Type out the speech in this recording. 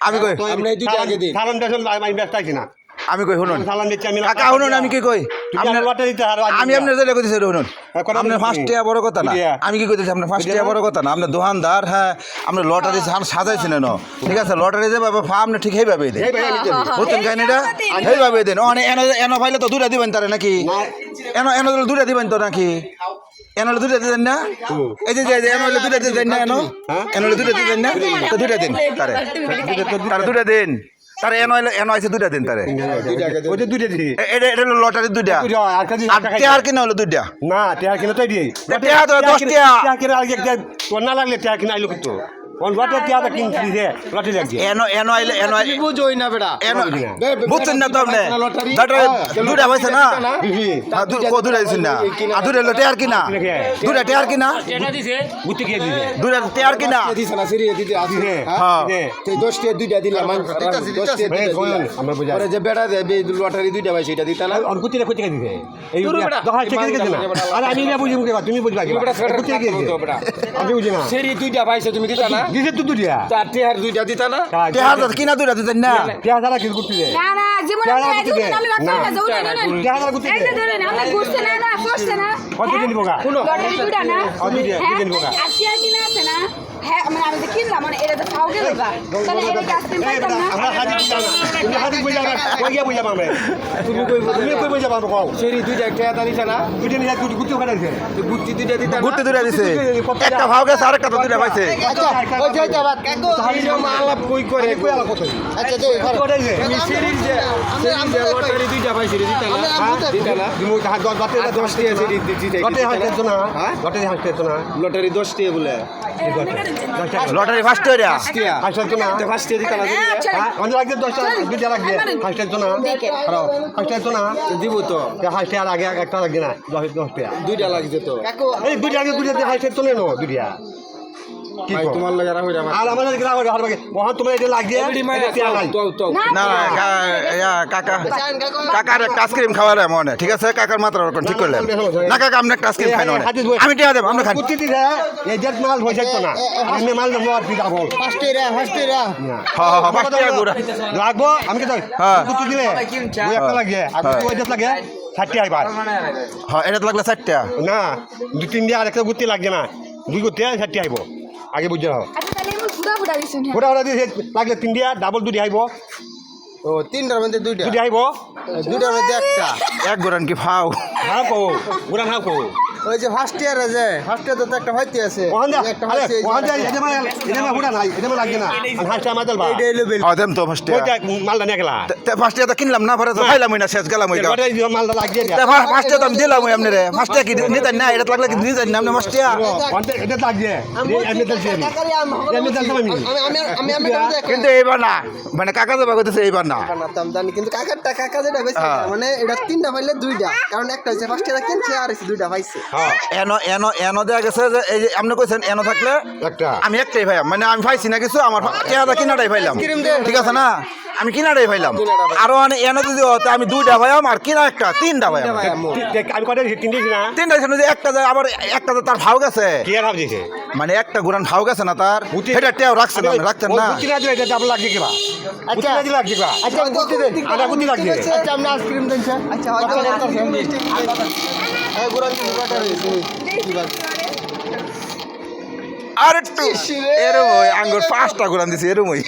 আমি কই আমরা এই দুইটা আগে দিই কারণ দেখুন আমি ব্যস্ত আছি না আমি কই শুনুন। কাকা শুনুন আমি কি কই? আপনার লটারি দিতে আর আমি আপনার যেটা কইতেছি শুনুন। হ্যাঁ, আপনার। ফার্স্ট টিয়া বড় কথা না। আমি কি কইতেছি আপনার ফার্স্ট টিয়া বড় কথা না? আপনার দোকানদার হ্যাঁ আপনার লটারি সান সাজাইছেন না ঠিক আছে লটারি যে বাবা ফা আপনি ঠিক এইভাবে দেন। বুঝছেন কাহিনিটা? এইভাবে দেন। অনে এনে এনে পাইলে তো দুটা দিবেন তারে নাকি? এনো এনো দুটা দিবেন তো নাকি? এনো হলে দুটা দিবেন না? এই যে যে এনো দুটা দিবেন না এনো? এনো হলে দুটা দিবেন না? তো দুটা দিন তারে। তারে দুটা দিন। তারে এনো হলে এনো আছে দুটা দিন তারে দুইটা ওই যে দুইটা দিন এটা এটা হলো লটারি দুইটা দুইটা, আর কাজে আর কিনা হলো দুইটা না টেয়া কিনা তাই দিই টেয়া তো দশ টেয়া। টেয়া কিনে আগে একটা তোর না লাগলে টেয়া কিনা আইলো কিন্তু কোন লটারি টেয়া তো কিনছি দিছে? লটারি লাগছে। এনো এনো আইলে এনো আইলে বুঝোই না বেটা। এনো বুঝছেন না তো আপনি? লটারি? লটারি দুইটা না? কো দিছেন না? আর টেয়ার দিছে। টেয়ার দিছ না দিতে হ্যাঁ। দশটা দিলাম দশটা ভাই, আমরা বুঝাই। পরে যে বেটা দেবে লটারি দুইটা ভাই সেটা দিতা না। আর কুতিরে কুতিরে দিছে? এই দূর ঠিক আছে না? আরে আমি না বুঝি মুখে তুমি বুঝবা কি বেটা সেটা কুতিরে গিয়ে আমি বুঝি না। সেরি দুইটা পাইছো তুমি দিতা না? দিছে তো দুটিয়া চারটে আর দুইটা দিতা না? টেয়ার তো কিনা দুইটা দিতেন না? টেয়া ছাড়া কি করতে দে। না না জীবন? আমি বাচ্চা না। না যাও না না টেয়া ছাড়া করতে এই যে ধরেন আপনি ঘুরছে না না ফসছে না। কত দিন নিবো গা? শুনো লটারি দুটা না কত দিন- হ্যাঁ? আর টিয়া কিনা আছে না? হ্যাঁ মানে আমি যে কিনলাম মানে এটা তো খাও গেল তাহলে এটা কি আইসক্রিম পাইতাম না আমরা হাজি বুঝা তুমি হাজি বুঝা না কই গিয়া বুঝা পাবে তুমি কই তুমি কই বুঝা পাবে কও সেরি দুইটা একটা হাতা দিতা না দুটি নিয়ে গুটি গুটি ওখানে গুটি দুইটা দিতা দুইটা দিছে একটা ভাও গেছে আরেকটা তো দুইটা পাইছে আচ্ছা ওই কাকু কই করে কই আচ্ছা তুমি সেরি যে লটারি দুইটা পাইছি দিতা না হ্যাঁ দিতা না দিমু হাত দশ বাতে এটা দশটি আছে দিতে গটে হাতে তো না হ্যাঁ? গটে হাতে তো না লটারি দশটি বলে লটারি ফার্স্ট ইয়ার ফার্স্ট তো না? ফার্স্ট ইয়ার না লাগবে। হ্যাঁ অনেক লাগবে দশটা দুইটা লাগবে। হাসতে তো না। হাসতে তো না? দিব তো। ফার্স্ট ইয়ার আগে একটা লাগবে না। দশ দশটা দুইটা লাগছে তো। এই দুইটা আগে দুইটা হাসতে তো নেনো দুইটা। ভাই? তোমার লাগে মহান তোমার এটা লাগিয়ে তো তো না ইয়া, কাকা কাকার একটা আইসক্রিম খাওয়ালে মনে ঠিক আছে কাকার মাত্রা ওরকম ঠিক করলেন না কাকা আপনি একটা আইসক্রিম খাই মনে আমি টিয়া দেবো মাল হয়ে যাইতো না আমি মাল আর দিদা বল ফার্স্টে রে ফার্স্টে রে হ্যাঁ হ্যাঁ হ্যাঁ গুড়া লাগবো আমি কে হ্যাঁ। কুত্তি দিলে দুই একটা লাগে আর ওই যে লাগে ষাটটি আইবার হ্যাঁ এটা লাগলে চারটা না দু তিন দিয়ে আর একটা গুত্তি লাগবে না দুই গুত্তি ষাটটি আইব আগে বুঝে হ্যাঁ ওটা ওটা দিয়ে লাগলে তিন দিয়া ডাবল দুটি আইব। ও তিনটার মধ্যে দুইটা। দুটি আইব। দুইটার মধ্যে একটা। এক গোড়ান কি ফাও হাও কো গোড়ান হাও কো ওই যে ফার্স্ট ইয়ার আছে ফার্স্ট ইয়ার তো একটা হইতে আছে। একটা এটা মানে এটা মানে হুড়া নাই এটা মানে লাগবে না। আর হাসটা আমাদের বা এইটা হইল বেল হ্যাঁ তো ফার্স্ট ওইটা মালটা নিয়ে গেলা ফার্স্ট তো কিনলাম না পরে তো খাইলাম না শেষ গেলাম ওই ওটাই মালটা লাগিয়ে দিয়া। ফার্স্ট তো আমি দিলাম ওই আপনি রে ফার্স্ট কি নিতেন না এটা লাগলে কি নিতেন না আপনি ফার্স্ট ওটা এটা লাগিয়ে। এমনি দিচ্ছি আমি। এমনি দিচ্ছি আমি। আমি আমি আমি কিন্তু এইবার না মানে কাকা যাবা কইতেছে এইবার না। কিন্তু কাকারটা কাকা যেটা হ্যাঁ। মানে এটা তিনটা পাইলে দুইটা। কারণ একটা হইছে ফার্স্ট ইয়ার কিনছে আর হইছে দুইটা পাইছে। এনো এনো এনো দেয়া গেছে যে এই যে আপনি কইছেন এনো থাকলে একটা। আমি একটাই মানে আমি পাইছি না কিছু আমার চেহারা কিনাটাই পাইলাম। আইসক্রিম ঠিক আছে না? আমি কিনাটাই পাইলাম। আরও মানে এনো যদি হতো আমি দুইটা আর কিনা একটা তিনটা তিনটা যে একটা আবার একটা যে তার ভাও গেছে। মানে একটা গুড়ান ভাও গেছে না তার? টেও রাখছেন না? বুদ্ধি না আচ্ছা। বুদ্ধি দেন আদা আচ্ছা আপনি আইসক্রিম দেন আচ্ছা আর একটু এরম আঙ্গুর পাঁচটা ঘুরান দিছি এরম ওই